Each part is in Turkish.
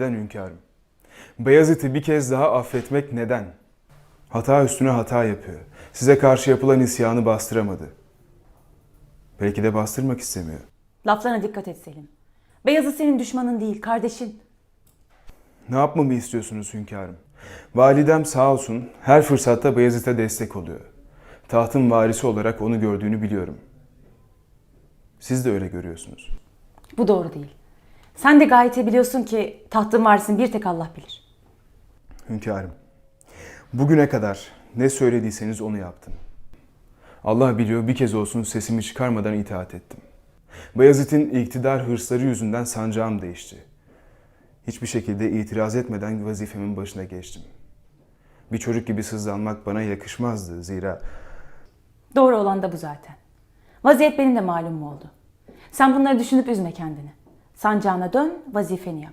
Neden hünkârım? Beyazıt'ı bir kez daha affetmek neden? Hata üstüne hata yapıyor. Size karşı yapılan isyanı bastıramadı. Belki de bastırmak istemiyor. Laflarına dikkat et Selim. Beyazıt senin düşmanın değil, kardeşin. Ne yapmamı istiyorsunuz hünkârım? Validem sağ olsun her fırsatta Beyazıt'a destek oluyor. Tahtın varisi olarak onu gördüğünü biliyorum. Siz de öyle görüyorsunuz. Bu doğru değil. Sen de gayet iyi biliyorsun ki tahtın varisini bir tek Allah bilir. Hünkârım, bugüne kadar ne söylediyseniz onu yaptım. Allah biliyor bir kez olsun sesimi çıkarmadan itaat ettim. Bayezid'in iktidar hırsları yüzünden sancağım değişti. Hiçbir şekilde itiraz etmeden vazifemin başına geçtim. Bir çocuk gibi sızlanmak bana yakışmazdı zira Doğru olan da bu zaten. Vaziyet benim de malum oldu. Sen bunları düşünüp üzme kendini. Sancağına dön, vazifeni yap.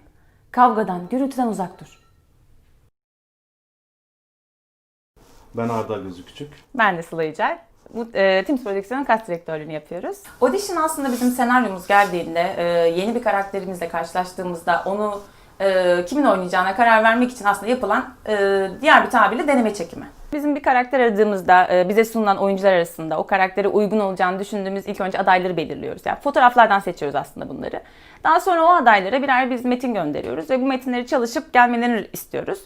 Kavgadan, gürültüden uzak dur. Ben Arda Gözü Küçük. Ben de Sıla Yücel. Bu e, Teams Prodüksiyon'un kas direktörlüğünü yapıyoruz. Audition aslında bizim senaryomuz geldiğinde, e, yeni bir karakterimizle karşılaştığımızda onu e, kimin oynayacağına karar vermek için aslında yapılan e, diğer bir tabirle deneme çekimi. Bizim bir karakter aradığımızda e, bize sunulan oyuncular arasında o karaktere uygun olacağını düşündüğümüz ilk önce adayları belirliyoruz. Yani fotoğraflardan seçiyoruz aslında bunları. Daha sonra o adaylara birer biz metin gönderiyoruz ve bu metinleri çalışıp gelmelerini istiyoruz.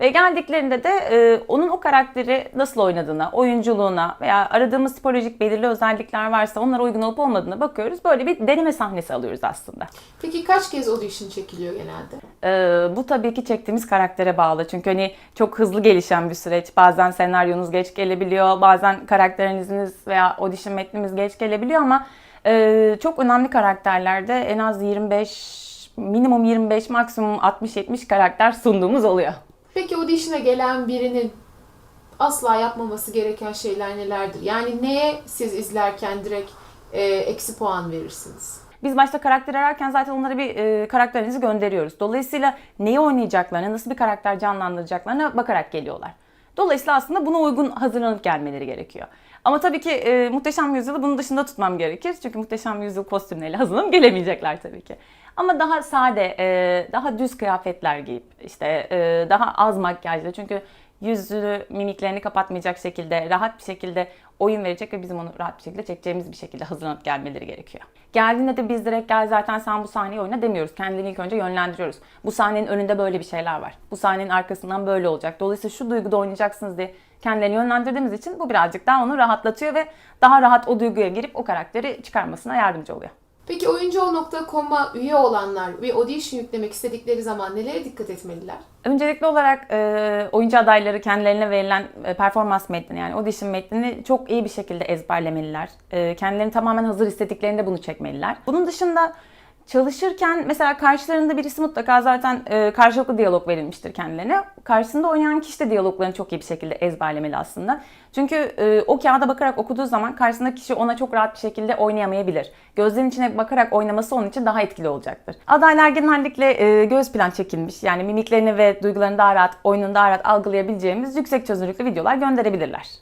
Ve geldiklerinde de e, onun o karakteri nasıl oynadığına, oyunculuğuna veya aradığımız tipolojik belirli özellikler varsa onlara uygun olup olmadığına bakıyoruz. Böyle bir deneme sahnesi alıyoruz aslında. Peki kaç kez audition çekiliyor genelde? Ee, bu tabii ki çektiğimiz karaktere bağlı. Çünkü hani çok hızlı gelişen bir süreç. Bazen senaryonuz geç gelebiliyor, bazen karakteriniziniz veya audition metnimiz geç gelebiliyor ama e, çok önemli karakterlerde en az 25, minimum 25, maksimum 60-70 karakter sunduğumuz oluyor. Peki audition'a gelen birinin asla yapmaması gereken şeyler nelerdir? Yani neye siz izlerken direkt e, eksi puan verirsiniz? Biz başta karakter ararken zaten onlara bir e, karakterinizi gönderiyoruz. Dolayısıyla neyi oynayacaklarına, nasıl bir karakter canlandıracaklarına bakarak geliyorlar. Dolayısıyla aslında buna uygun hazırlanıp gelmeleri gerekiyor. Ama tabii ki e, Muhteşem Yüzyıl'ı bunun dışında tutmam gerekir. Çünkü Muhteşem Yüzyıl kostümleriyle hazırlanıp gelemeyecekler tabii ki. Ama daha sade, e, daha düz kıyafetler giyip, işte e, daha az makyajlı. Çünkü yüzünü, mimiklerini kapatmayacak şekilde, rahat bir şekilde oyun verecek ve bizim onu rahat bir şekilde çekeceğimiz bir şekilde hazırlanıp gelmeleri gerekiyor. Geldiğinde de biz direkt gel zaten sen bu sahneyi oyna demiyoruz. Kendilerini ilk önce yönlendiriyoruz. Bu sahnenin önünde böyle bir şeyler var. Bu sahnenin arkasından böyle olacak. Dolayısıyla şu duyguda oynayacaksınız diye kendilerini yönlendirdiğimiz için bu birazcık daha onu rahatlatıyor ve daha rahat o duyguya girip o karakteri çıkarmasına yardımcı oluyor. Peki oyuncu.com'a üye olanlar ve audition yüklemek istedikleri zaman nelere dikkat etmeliler? Öncelikli olarak e, oyuncu adayları kendilerine verilen e, performans metnini yani audition metnini çok iyi bir şekilde ezberlemeliler. E, kendilerini tamamen hazır hissettiklerinde bunu çekmeliler. Bunun dışında çalışırken mesela karşılarında birisi mutlaka zaten e, karşılıklı diyalog verilmiştir kendilerine. Karşısında oynayan kişi de diyaloglarını çok iyi bir şekilde ezberlemeli aslında. Çünkü e, o kağıda bakarak okuduğu zaman karşısındaki kişi ona çok rahat bir şekilde oynayamayabilir. Gözlerin içine bakarak oynaması onun için daha etkili olacaktır. Adaylar genellikle e, göz plan çekilmiş yani mimiklerini ve duygularını daha rahat, oyununu daha rahat algılayabileceğimiz yüksek çözünürlüklü videolar gönderebilirler.